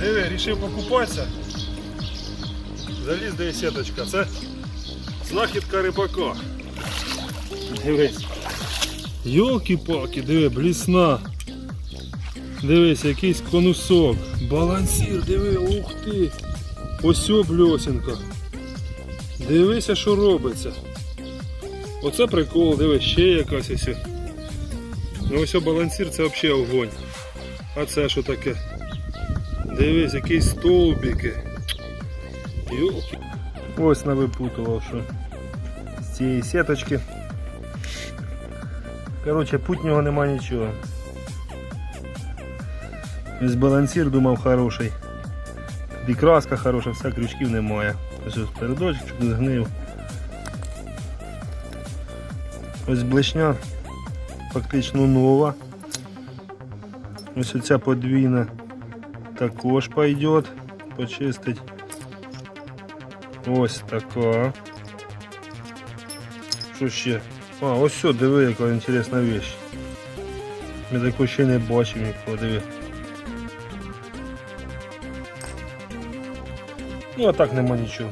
Диви, рішив покупатися. Заліз де є сіточка. Це знахідка рибака. Дивись. Йолки-палки, диви, блісна. Дивись, якийсь конусок. Балансір, диви, ух ти. Ось бльосінка. Дивися, що робиться. Оце прикол, диви, ще якась ось. Ну ось балансір це взагалі огонь. А це що таке? Дивись, якісь стовбики. Йолки. Ось навипутував, що з цієї сіточки. Коротше, путнього нема нічого. Ось балансір думав хороший. І краска хороша, все, крючків немає. Ось ось передочок згнив. Ось блешня фактично нова. Ось оця подвійна також пойдет. Почистить. Ось така. Що ще? А, ось все, диви, яка інтересна вещь. Ми таку ще не бачив нікого, диви. Ну а так нема нічого.